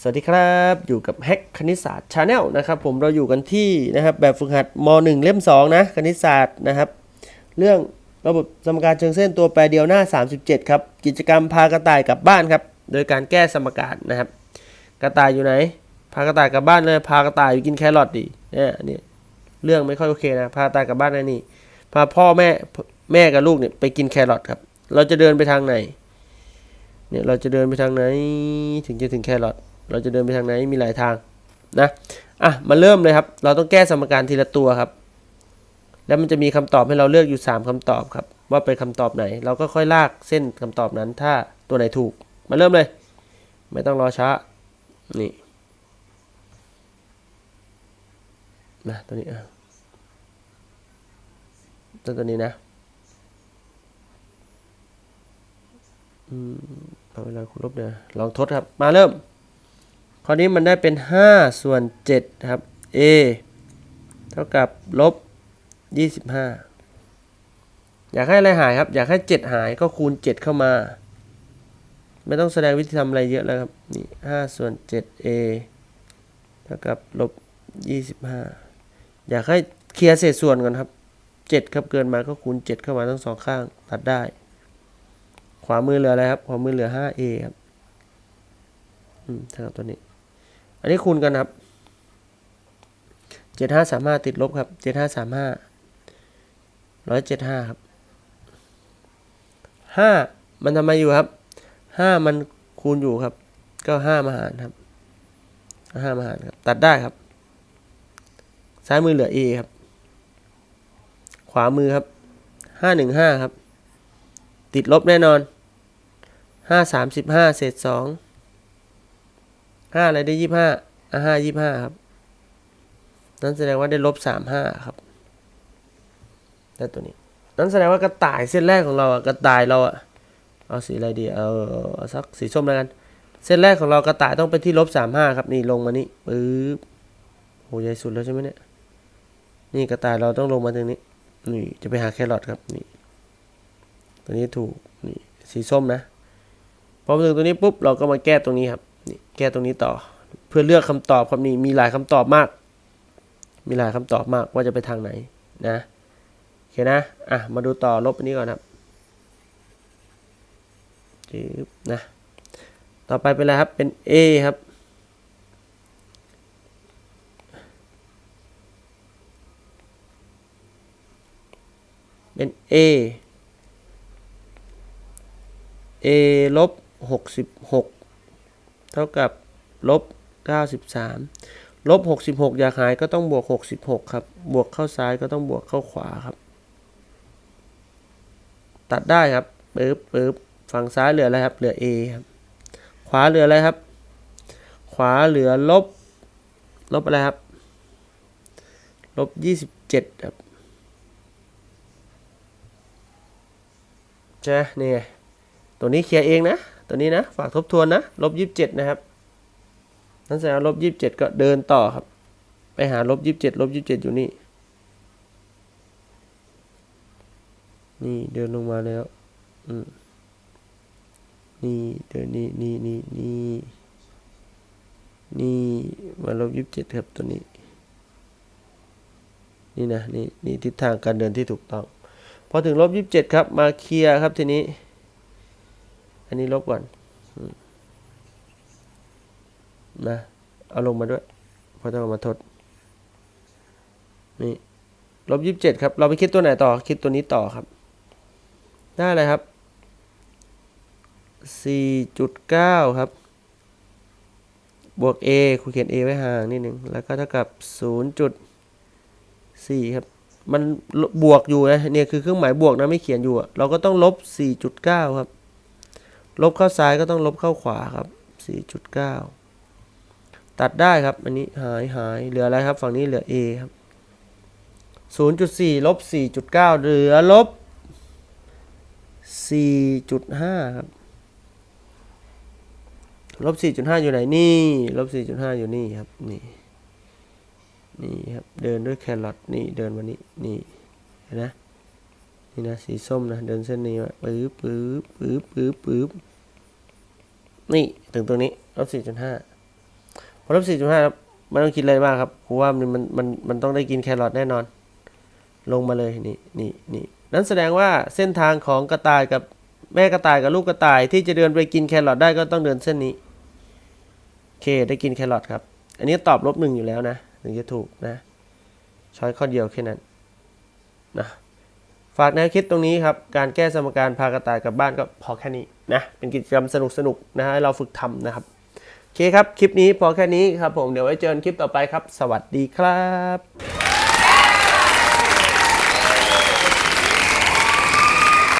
สวัสดีครับ อยู่กับแฮกคณิตศาสตร์ชาแนลนะครับผมเราอยู่กันที่นะครับแบบฝึกหัดม .1 เล่ม 2 นะ คณิตศาสตร์นะครับ เรื่องระบบสมการเชิงเส้นตัวแปรเดียวหน้า 37 ครับ กิจกรรมพากระต่ายกลับบ้านครับ โดยการแก้สมการนะครับ กระต่ายอยู่ไหน พากระต่ายกลับบ้านเลย พากระต่ายอยู่กินแครอทดิเนี่ยนนี่เรื่องไม่ค่อยโอเคนะ พากระต่ายกลับบ้านนะนี่ พาพ่อแม่แม่กับลูกเนี่ยไปกินแครอทครับ เราจะเดินไปทางไหน เนี่ยเราจะเดินไปทางไหน ถึงจะถึงแครอท เราจะเดินไปทางไหนมีหลายทางนะอะมาเริ่มเลยครับ เราต้องแก้สมการทีละตัวครับ แล้วมันจะมีคำตอบให้เราเลือกอยู่ 3คำตอบครับ ว่าเป็นคำตอบไหน เราก็ค่อยลากเส้นคำตอบนั้น ถ้าตัวไหนถูก มาเริ่มเลย ไม่ต้องรอช้านี่นะตัวนี้อะตัวตัวนี้นะอืมเอาเวลาคุณลบเนี่ยลองทดครับ มาเริ่ม คราวนี้มันได้เป็น 5 ส่วน7นะครับ a เท่ากับลบ 25 อยากให้อะไรหายครับ อยากให้ 7 หายก็คูณ 7 เข้ามา ไม่ต้องแสดงวิธีทำอะไรเยอะแล้วครับ นี่5ส่วน 7a เท่ากับลบ 25 อยากให้เคลียร์เศษส่วนก่อนครับ 7 ครับเกินมาก็คูณ 7 เข้ามาทั้งสองข้างตัดได้ ขวามือเหลืออะไรครับ ขวามือเหลือ 5a ครับ อืมเท่ากับตัวนี้ อันนี้คูณกันครับเจ็ดห้าสามห้าติดลบครับเจ็ดห้าสามห้าร้อยเจ็ดห้าครับห้ามันทำไมอยู่ครับห้ามันคูณอยู่ครับ ก็ห้ามหารครับห้ามหารครับ ตัดได้ครับ ซ้ายมือเหลือ a ครับ ขวามือครับห้าหนึ่งห้าครับ ติดลบแน่นอนห้าสามสิบห้าเศษสอง ห้าอะไรได้ยี่ห้าอะห้ายี่ห้าครับ นั่นแสดงว่าได้ลบสามห้าครับได้ตัวนี้ นั่นแสดงว่ากระต่ายเส้นแรกของเราอะกระต่ายเราอะเอาสีอะไรดีเอาเอาสักสีส้มแล้วกัน เส้นแรกของเรากระต่ายต้องเป็นที่ลบสามห้าครับนี่ลงมานี่ปึ๊บโหใหญ่สุดแล้วใช่ไหมเนี่ยนี่กระต่ายเราต้องลงมาตรงนี้นี่จะไปหาแครอทครับนี่ตัวนี้ถูกนี่สีส้มนะพอมาถึงตัวนี้ปุ๊บเราก็มาแก้ตรงนี้ครับ นี่แก้ตรงนี้ต่อ เพื่อเลือกคำตอบครับนี่มีหลายคำตอบมาก มีหลายคำตอบมากว่าจะไปทางไหนนะโอเคนะอะมาดูต่อลบอันนี้ก่อนครับจึ๊บนะต่อไปเป็นอะไรครับเป็น A ครับเป็น A A ลบหกสิบหก เท่ากับลบเก้าสิบสามลบหกสิบหกอยากหายก็ต้องบวกหกสิบหกครับ บวกเข้าซ้ายก็ต้องบวกเข้าขวาครับ ตัดได้ครับปึ๊บปึ๊บฝั่งซ้ายเหลืออะไรครับ เหลือ A ครับ ขวาเหลืออะไรครับ ขวาเหลือลบ ลบอะไรครับ ลบยี่สิบเจ็ดครับใช่ไหมนี่ไงตัวนี้เคลียร์เองนะ ตัวนี้นะ ฝากทบทวนนะลบยี่สิบเจ็ดนะครับ นั่นแสดงลบยี่สิบเจ็ดก็เดินต่อครับ ไปหาลบยี่สิบเจ็ดลบยี่สิบเจ็ดอยู่นี่ นี่เดินลงมาแล้ว อืม นี่เดินนี่นี่นี่นี่นี่มาลบยี่สิบเจ็ดครับตัวนี้ นี่นะนี่นี่ทิศทางการเดินที่ถูกต้อง พอถึงลบยี่สิบเจ็ดครับ มาเคลียร์ครับทีนี้ อันนี้ลบก่อนนะเอาลงมาด้วยพราะเอามาทดนี่ลบยี่สิบเจ็ดครับ เราไปคิดตัวไหนต่อ คิดตัวนี้ต่อครับ ได้อะไรครับสี่จุดเก้าครับ บวก a ครูเขียน a ไว้ห่างนิดหนึ่งแล้วก็เท่ากับศูนย์จุดสี่ครับ มันบวกอยู่นะเนี่ยคือเครื่องหมายบวกนะไม่เขียนอยู่เราก็ต้องลบสี่จุดเก้าครับ ลบเข้าซ้ายก็ต้องลบเข้าขวาครับ 4.9 ตัดได้ครับ อันนี้หายหายเหลืออะไรครับ ฝั่งนี้เหลือ A ครับ 0.4 ลบ 4.9 เหลือลบ 4.5 ครับ ลบ 4.5 อยู่ไหน นี่ ลบ 4.5 อยู่นี่ครับ นี่ นี่ครับ เดินด้วยแครอทนี่ เดินมานี่นี่ เห็นนะ นี่นะสีส้มนะเดินเส้นนี้มาปื๊บปื๊บปื๊บปื๊บปื๊บนี่ถึงตรงนี้ลบสี่จุดห้าผลลัพธ์สี่จุดห้าครับไม่ต้องคิดอะไรมากครับครูว่ามันมันมันมันต้องได้กินแครอทแน่นอน ลงมาเลยนี่นี่นี่นั่นแสดงว่าเส้นทางของกระต่ายกับแม่กระต่ายกับลูกกระต่าย ที่จะเดินไปกินแครอทได้ก็ต้องเดินเส้นนี้โอเคได้กินแครอทครับ อันนี้ตอบลบหนึ่งอยู่แล้วนะถึงจะถูกนะช้อยข้อเดียวแค่นั้นนะ ฝากแนวคิดตรงนี้ครับ การแก้สมการพากระต่ายกลับบ้านก็พอแค่นี้นะ เป็นกิจกรรมสนุกสนุกๆนะฮะเราฝึกทำนะครับ โอเคครับ คลิปนี้พอแค่นี้ครับผม เดี๋ยวไว้เจอกันคลิปต่อไปครับ สวัสดีครับ